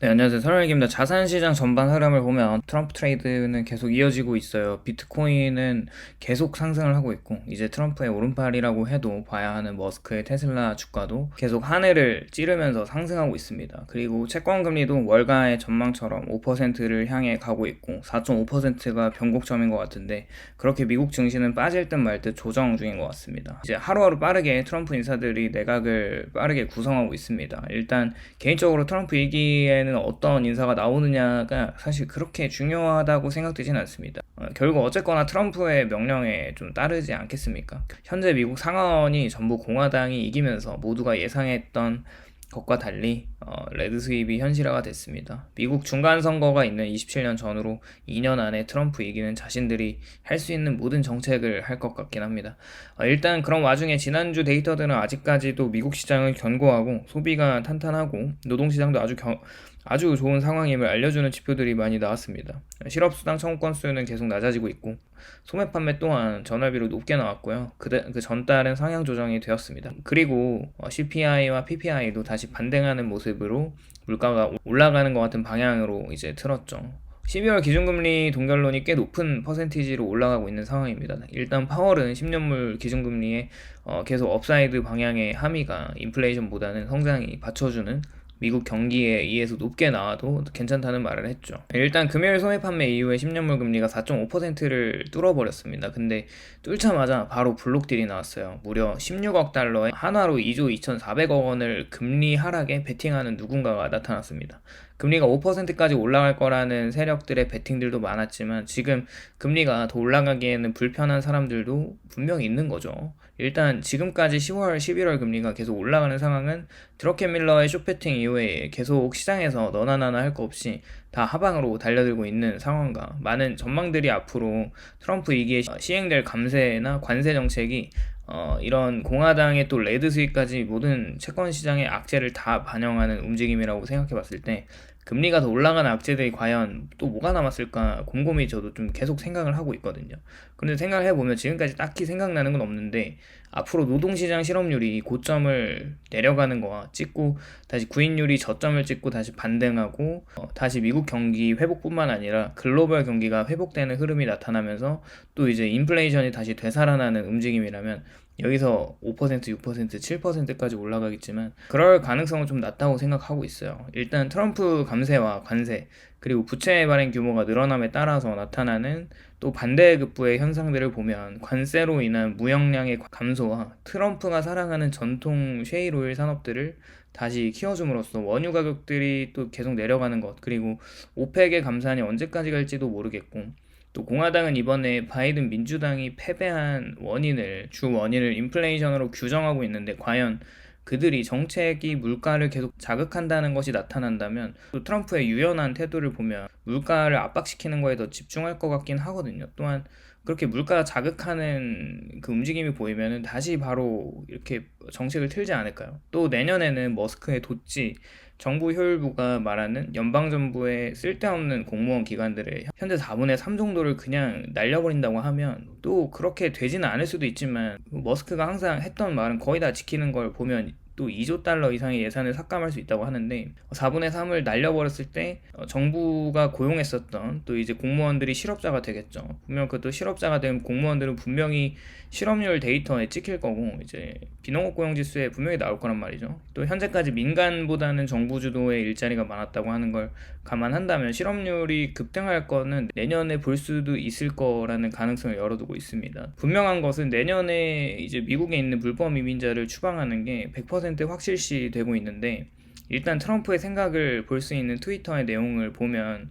네, 안녕하세요. 설월기입니다. 자산시장 전반 흐름을 보면 트럼프 트레이드는 계속 이어지고 있어요. 비트코인은 계속 상승을 하고 있고, 이제 트럼프의 오른팔이라고 해도 봐야 하는 머스크의 테슬라 주가도 계속 하늘을 찌르면서 상승하고 있습니다. 그리고 채권금리도 월가의 전망처럼 5%를 향해 가고 있고, 4.5%가 변곡점인 것 같은데, 그렇게 미국 증시는 빠질 듯 말 듯 조정 중인 것 같습니다. 이제 하루하루 빠르게 트럼프 인사들이 내각을 빠르게 구성하고 있습니다. 일단 개인적으로 트럼프 얘기에는 어떤 인사가 나오느냐가 사실 그렇게 중요하다고 생각되지는 않습니다. 어, 결국 어쨌거나 트럼프의 명령에 좀 따르지 않겠습니까? 현재 미국 상하원이 전부 공화당이 이기면서 모두가 예상했던 것과 달리 어, 레드 수입이 현실화가 됐습니다. 미국 중간 선거가 있는 27년 전으로 2년 안에 트럼프 이기는 자신들이 할 수 있는 모든 정책을 할 것 같긴 합니다. 어, 일단 그런 와중에 지난주 데이터들은 아직까지도 미국 시장을 견고하고 소비가 탄탄하고 노동 시장도 아주 겨, 아주 좋은 상황임을 알려주는 지표들이 많이 나왔습니다. 실업수당 청구 건수는 계속 낮아지고 있고 소매 판매 또한 전월비로 높게 나왔고요. 그, 그 전달은 상향 조정이 되었습니다. 그리고 CPI와 PPI도 다시 반등하는 모습으로 물가가 올라가는 것 같은 방향으로 이제 틀었죠. 12월 기준금리 동결론이 꽤 높은 퍼센티지로 올라가고 있는 상황입니다. 일단 파월은 10년물 기준금리에 어, 계속 업사이드 방향의 함의가 인플레이션보다는 성장이 받쳐주는 미국 경기에 의해서 높게 나와도 괜찮다는 말을 했죠. 일단 금요일 소매 판매 이후에 10년물 금리가 4.5%를 뚫어버렸습니다. 근데 뚫자마자 바로 블록딜이 나왔어요. 무려 16억 달러에 한화로 2조 2,400억 원을 금리 하락에 베팅하는 누군가가 나타났습니다. 금리가 5%까지 올라갈 거라는 세력들의 베팅들도 많았지만 지금 금리가 더 올라가기에는 불편한 사람들도 분명히 있는 거죠. 일단 지금까지 10월, 11월 금리가 계속 올라가는 상황은 드러켄 밀러의 쇼패팅 이후에 계속 시장에서 너나 나나 할 거 없이 다 하방으로 달려들고 있는 상황과 많은 전망들이 앞으로 트럼프 이기에 시행될 감세나 관세 정책이 어, 이런 공화당의 또 레드 수익까지 모든 채권 시장의 악재를 다 반영하는 움직임이라고 생각해 봤을 때 금리가 더 올라가는 악재들이 과연 또 뭐가 남았을까 곰곰이 저도 좀 계속 생각을 하고 있거든요. 근데 생각을 해보면 지금까지 딱히 생각나는 건 없는데 앞으로 노동시장 실업률이 고점을 내려가는 거와 찍고 다시 구인율이 저점을 찍고 다시 반등하고 어, 다시 미국 경기 회복뿐만 아니라 글로벌 경기가 회복되는 흐름이 나타나면서 또 이제 인플레이션이 다시 되살아나는 움직임이라면 여기서 5%, 6%, 7%까지 올라가겠지만 그럴 가능성은 좀 낮다고 생각하고 있어요. 일단 트럼프 감세와 관세 그리고 부채 발행 규모가 늘어남에 따라서 나타나는 또 반대급부의 현상들을 보면 관세로 인한 무역량의 감소와 트럼프가 사랑하는 전통 쉐이로일 산업들을 다시 키워줌으로써 원유 가격들이 또 계속 내려가는 것 그리고 오펙의 감산이 언제까지 갈지도 모르겠고 또 공화당은 이번에 바이든 민주당이 패배한 원인을 주 원인을 인플레이션으로 규정하고 있는데 과연 그들이 정책이 물가를 계속 자극한다는 것이 나타난다면 또 트럼프의 유연한 태도를 보면 물가를 압박시키는 거에 더 집중할 것 같긴 하거든요. 또한 그렇게 물가 자극하는 그 움직임이 보이면 다시 바로 이렇게 정책을 틀지 않을까요? 또 내년에는 머스크의 도치 정부 효율부가 말하는 연방정부의 쓸데없는 공무원 기관들의 현재 4분의 3 정도를 그냥 날려버린다고 하면 또 그렇게 되지는 않을 수도 있지만 머스크가 항상 했던 말은 거의 다 지키는 걸 보면 또 2조 달러 이상의 예산을 삭감할 수 있다고 하는데 4분의 3을 날려버렸을 때 어, 정부가 고용했었던 또 이제 공무원들이 실업자가 되겠죠. 분명 그것도 실업자가 된 공무원들은 분명히 실업률 데이터에 찍힐 거고 이제 비농업 고용 지수에 분명히 나올 거란 말이죠. 또 현재까지 민간보다는 정부 주도의 일자리가 많았다고 하는 걸 감안한다면 실업률이 급등할 거는 내년에 볼 수도 있을 거라는 가능성을 열어두고 있습니다. 분명한 것은 내년에 이제 미국에 있는 불법 이민자를 추방하는 게 100% 확실시 되고 있는데 일단 트럼프의 생각을 볼 수 있는 트위터의 내용을 보면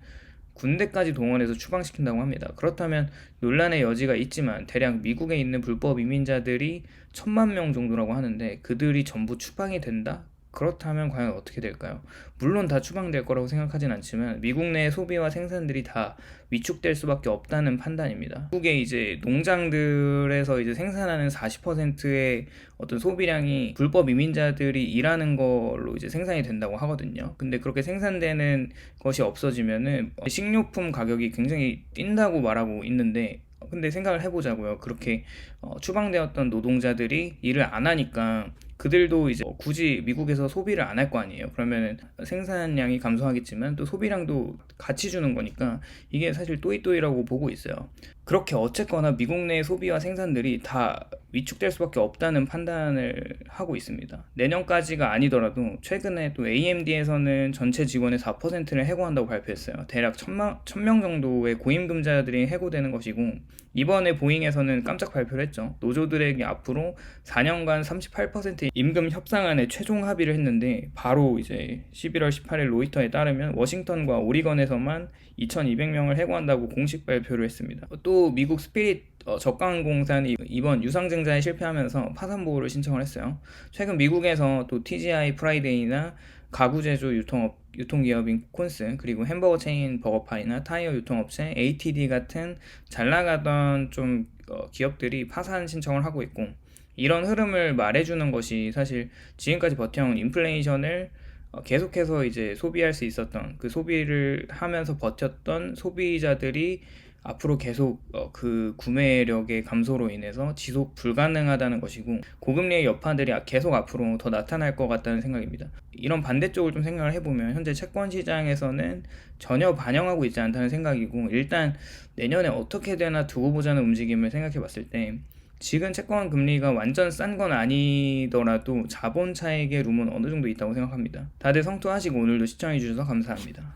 군대까지 동원해서 추방시킨다고 합니다. 그렇다면 논란의 여지가 있지만 대략 미국에 있는 불법 이민자들이 천만 명 정도라고 하는데 그들이 전부 추방이 된다? 그렇다면 과연 어떻게 될까요? 물론 다 추방될 거라고 생각하진 않지만 미국 내 소비와 생산들이 다 위축될 수밖에 없다는 판단입니다. 미국의 이제 농장들에서 이제 생산하는 40%의 어떤 소비량이 불법 이민자들이 일하는 걸로 이제 생산이 된다고 하거든요. 근데 그렇게 생산되는 것이 없어지면은 식료품 가격이 굉장히 뛴다고 말하고 있는데 근데 생각을 해보자고요. 그렇게 어, 추방되었던 노동자들이 일을 안 하니까 그들도 이제 굳이 미국에서 소비를 안 할 거 아니에요. 그러면은 생산량이 감소하겠지만 또 소비량도 같이 주는 거니까 이게 사실 또이또이라고 보고 있어요. 그렇게 어쨌거나 미국 내 소비와 생산들이 다 위축될 수밖에 없다는 판단을 하고 있습니다. 내년까지가 아니더라도 최근에 또 AMD에서는 전체 직원의 4%를 해고한다고 발표했어요. 대략 1000명, 1000명 정도의 고임금자들이 해고되는 것이고 이번에 보잉에서는 깜짝 발표를 했죠. 노조들에게 앞으로 4년간 38% 임금 협상안에 최종 합의를 했는데 바로 이제 11월 18일 로이터에 따르면 워싱턴과 오리건에서만 2,200명을 해고한다고 공식 발표를 했습니다. 또 미국 스피릿 어, 적강공산이 이번 유상증자에 실패하면서 파산 보호를 신청을 했어요. 최근 미국에서 또 TGI 프라이데이나 가구 제조 유통업 유통기업인 콘스 그리고 햄버거 체인 버거파이나 타이어 유통업체 ATD 같은 잘 나가던 좀 어, 기업들이 파산 신청을 하고 있고 이런 흐름을 말해주는 것이 사실 지금까지 버텨온 인플레이션을 어, 계속해서 이제 소비할 수 있었던 그 소비를 하면서 버텼던 소비자들이 앞으로 계속 어, 그 구매력의 감소로 인해서 지속 불가능하다는 것이고 고금리의 여파들이 계속 앞으로 더 나타날 것 같다는 생각입니다. 이런 반대쪽을 좀 생각을 해보면 현재 채권 시장에서는 전혀 반영하고 있지 않다는 생각이고 일단 내년에 어떻게 되나 두고 보자는 움직임을 생각해 봤을 때 지금 채권 금리가 완전 싼 건 아니더라도 자본 차익의 룸은 어느 정도 있다고 생각합니다. 다들 성투하시고 오늘도 시청해 주셔서 감사합니다.